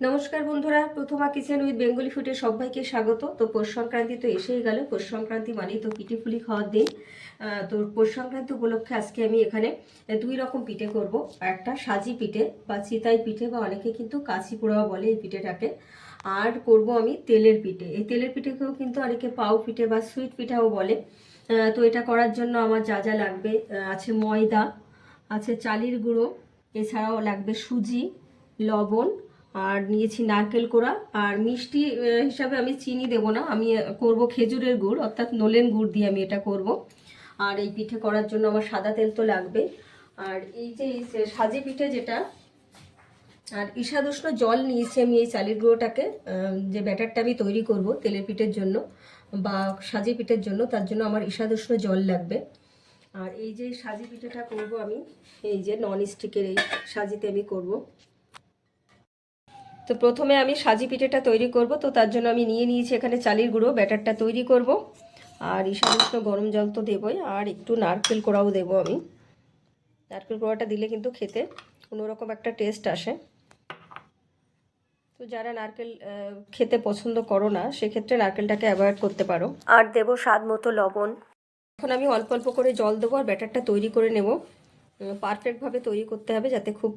নমস্কার বন্ধুরা, প্রথমা kitchen with Bengali ফুডে সবাইকে স্বাগত। তো পৌষ সংক্রান্তি তো এসেই গেল। পৌষ সংক্রান্তি মানেই তো পিঠে পুলি খাওয়ার দিন। তো পৌষ সংক্রান্তি উপলক্ষে আজকে আমি এখানে দুই রকম পিঠে করব। একটা সাজি পিঠে বা চিতাই পিঠে বা অনেকে কিন্তু কাছি পোড়াও বলে এই পিঠেটাকে। আর করব আমি তেলের পিঠে। এই তেলের পিঠেকেও কিন্তু অনেকে পাউ পিঠে বা সুইট পিঠাও বলে। তো এটা করার জন্য আমার যা যা লাগবে আছে ময়দা, আছে চালের গুঁড়ো, এছাড়াও লাগবে সুজি, লবণ আর নিয়েছি নারকেল কোড়া। আর মিষ্টি হিসাবে আমি চিনি দেবো না। আমি করব খেজুরের গুড়, অর্থাৎ নলেন গুড় দিয়ে আমি এটা করব। আর এই পিঠে করার জন্য আমার সাদা তেল তো লাগবে। আর এই যে সাজি পিঠে যেটা, আর ঈশাদুষ্ণ জল নিয়েছি আমি এই চালের গুঁড়োটাকে যে ব্যাটারটা আমি তৈরি করব তেলের পিঠের জন্য বা সাজি পিঠের জন্য, তার জন্য আমার ঈশাদুষ্ণ জল লাগবে। আর এই যে সাজি পিঠেটা করব আমি, এই যে নন স্টিকের এই সাজিতে আমি করব। তো প্রথমে আমি সাজি পিঠেটা তৈরি করব। তো তার জন্য আমি নিয়ে নিয়েছি এখানে চালির গুঁড়ো, ব্যাটারটা তৈরি করব। আর ঈশাদুষ্ণ গরম জল তো দেবই, আর একটু নারকেল কোড়াও দেবো আমি। নারকেল কোড়াটা দিলে কিন্তু খেতে অন্যরকম একটা টেস্ট আসে। তো যারা নারকেল খেতে পছন্দ করো না, সেক্ষেত্রে নারকেলটাকে অ্যাভয়েড করতে পারো। আর দেবো স্বাদ মতো লবণ। এখন আমি অল্প অল্প করে জল দেবো আর ব্যাটারটা তৈরি করে নেব। পারফেক্টভাবে তৈরি করতে হবে যাতে খুব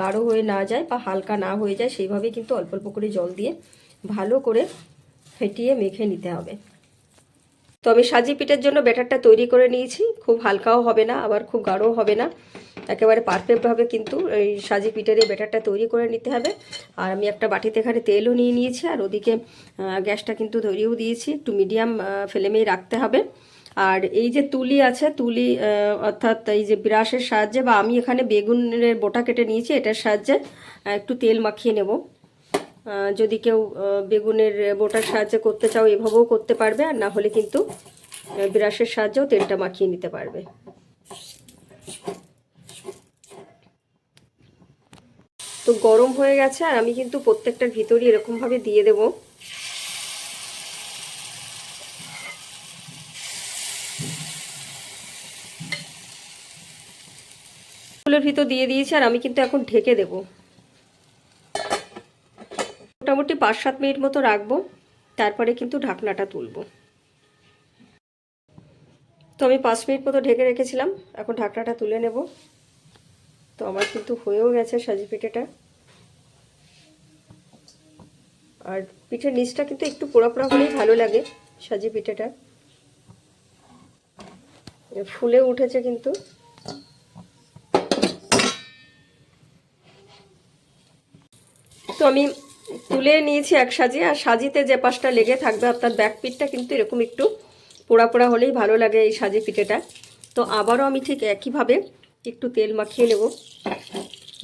গাঢ় হয়ে না যায় বা হালকা না হয়ে যায় সেইভাবে কিন্তু অল্প অল্প করে জল দিয়ে ভালো করে ফেটিয়ে মেখে নিতে হবে। তো আমি সাজি পিঠের জন্য ব্যাটারটা তৈরি করে নিয়েছি। খুব হালকাও হবে না, আবার খুব গাঢ়ও হবে না। একেবারে পারফেক্টভাবে কিন্তু এই সাজি পিঠের এই ব্যাটারটা তৈরি করে নিতে হবে। আর আমি একটা বাটিতে এখানে তেলও নিয়ে নিয়েছি, আর ওদিকে গ্যাসটা কিন্তু ধরিয়েও দিয়েছি। একটু মিডিয়াম ফ্লেমেই রাখতে হবে। আর এই যে তুলি আছে, তুলি অর্থাৎ এই যে ব্রাশের সাহায্যে বা আমি এখানে বেগুনের বোটা কেটে নিয়েছি, এটার সাহায্যে একটু তেল মাখিয়ে নেব। যদি কেউ বেগুনের বোটার সাহায্যে করতে চাও, এভাবেও করতে পারবে, আর না হলে কিন্তু ব্রাশের সাহায্যেও তেলটা মাখিয়ে নিতে পারবে। তো গরম হয়ে গেছে, আর আমি কিন্তু প্রত্যেকটার ভিতরই এরকমভাবে দিয়ে দেব। ফুলের ভিতর দিয়ে দিয়েছি আর আমি কিন্তু এখন ঢেকে দেব। মোটামুটি পাঁচ সাত মিনিট মতো রাখব, তারপরে কিন্তু ঢাকনাটা তুলবো। তো আমি পাঁচ মিনিট মতো ঢেকে রেখেছিলাম, এখন ঢাকনাটা তুলে নেব। তো আমার কিন্তু হয়েও গেছে সাজি পিঠেটা আর পিঠের নিচটা কিন্তু একটু পোড়া পোড়া হলেই ভালো লাগে সাজি পিঠেটা ফুলে উঠেছে কিন্তু। তো আমি তুলে নিয়েছি এক সাজি, আর সাজিতে যে পাশটা লেগে থাকবে, অর্থাৎ ব্যাক পিঠটা কিন্তু এরকম একটু পোড়া পোড়া হলেই ভালো লাগে এই সাজি পিঠেটা। তো আবারও আমি ঠিক একইভাবে একটু তেল মাখিয়ে নেব।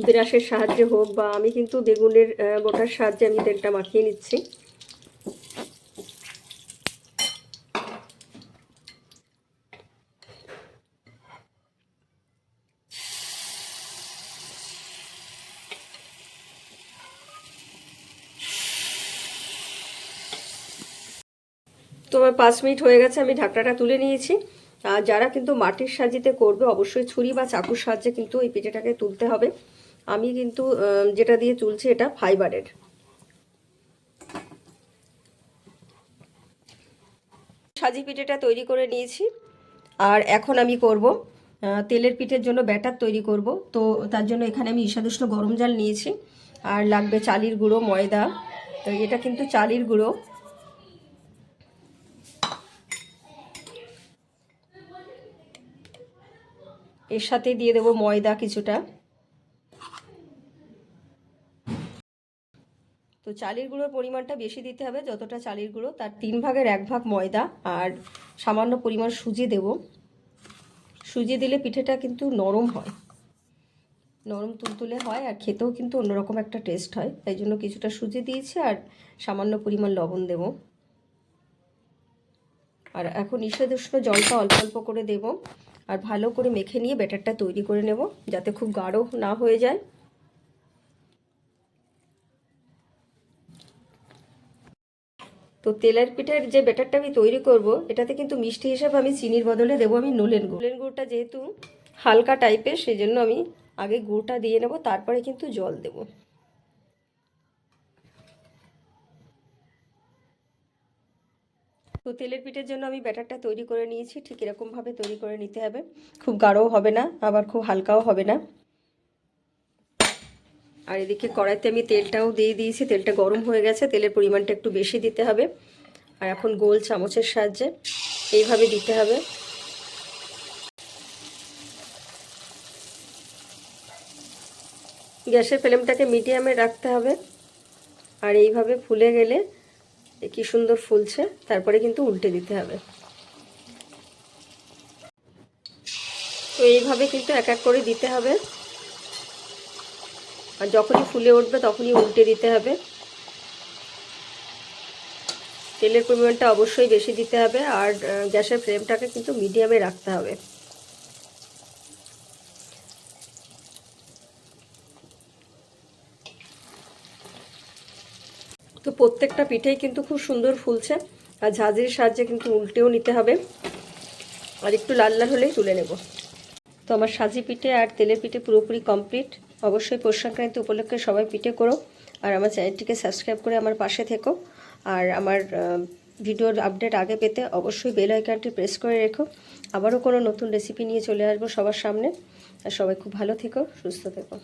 বিরাসের সাহায্যে হোক বা আমি কিন্তু বেগুনের গোটার সাহায্যে আমি তেলটা মাখিয়ে নিচ্ছি। তো আমার পাঁচ মিনিট হয়ে গেছে, আমি ঢাকনাটা তুলে নিয়েছি। আর যারা কিন্তু মাটির সাজিতে করবে, অবশ্যই ছুরি বা চাকুর সাহায্যে কিন্তু এই পিঠেটাকে তুলতে হবে। আমি কিন্তু যেটা দিয়ে তুলছি এটা ফাইবারের। সাজি পিঠেটা তৈরি করে নিয়েছি। আর এখন আমি করব তেলের পিঠের জন্য ব্যাটার তৈরি করব। তো তার জন্য এখানে আমি ঈশাদুষ্ণ গরম জল নিয়েছি। আর লাগবে চালির গুঁড়ো, ময়দা। তো এটা কিন্তু চালির গুঁড়ো। এর সাথে দিয়ে দেবো ময়দা কিছুটা। তো চালের গুঁড়োর পরিমাণটা বেশি দিতে হবে, যতটা চালের গুঁড়ো, তার তিন ভাগের এক ভাগ ময়দা, আর সামান্য পরিমাণ সুজি দেব। সুজি দিলে পিঠেটা কিন্তু নরম হয়। নরম তুলতুলে হয়, আর খেতেও কিন্তু অন্যরকম একটা টেস্ট হয়। তাই জন্য কিছুটা সুজি দিয়েছি, আর সামান্য পরিমাণ লবণ দেব। আর এখন ঈষদুষ্ণ জলটা অল্প অল্প করে দেব। আর ভালো করে মেখে নিয়ে ব্যাটারটা তৈরি করে নেব যাতে খুব গাঢ় না হয়ে যায়। তো তেলের পিঠের যে ব্যাটারটা আমি তৈরি করব, এটাতে কিন্তু মিষ্টি হিসাবে আমি চিনির বদলে দেবো আমি নুলেন গুড়। নলেন গুড়টা যেহেতু হালকা টাইপের সেই জন্য আমি আগে গুড়টা দিয়ে নেব, তারপরে কিন্তু জল দেব। তেলের পিঠের জন্য আমি ব্যাটারটা তৈরি করে নিয়েছি, ঠিক এরকমভাবে তৈরি করে নিতে হবে। খুব গাঢ়ও হবে না, আবার খুব হালকাও হবে না। আর এদিকে কড়াইতে আমি তেলটাও দিয়ে দিয়েছি, তেলটা গরম হয়ে গেছে, তেলের পরিমাণটা একটু বেশি দিতে হবে। আর এখন গোল চামচের সাহায্যে এইভাবে দিতে হবে। গ্যাসের ফ্লেমটাকে মিডিয়ামে রাখতে হবে। আর এইভাবে ফুলে গেলে কি সুন্দর ফুলছে, তারপরে কিন্তু উল্টে দিতে হবে। তো এইভাবে কিন্তু এক এক করে দিতে হবে। আর যখনই ফুলে উঠবে তখনই উল্টে দিতে হবে। তেলের পরিমাণটা অবশ্যই বেশি দিতে হবে আর গ্যাসের ফ্লেমটাকে কিন্তু মিডিয়ামে রাখতে হবে। তো প্রত্যেকটা পিঠেই কিন্তু খুব সুন্দর ফুলছে। আর ঝাঁঝরির সাহায্যে কিন্তু উল্টেও নিতে হবে। আর একটু লাল লাল হলেই তুলে নেব। তো আমার সাজি পিঠে আর তেলের পিঠে পুরোপুরি কমপ্লিট। অবশ্যই পৌষ সংক্রান্তি উপলক্ষে সবাই পিঠে করো। আর আমার চ্যানেলটিকে সাবস্ক্রাইব করে আমার পাশে থেকো। আর আমার ভিডিওর আপডেট আগে পেতে অবশ্যই বেল আইকনটি প্রেস করে রেখো। আবারও কোনো নতুন রেসিপি নিয়ে চলে আসব সবার সামনে। আর সবাই খুব ভালো থেকো, সুস্থ থেকো।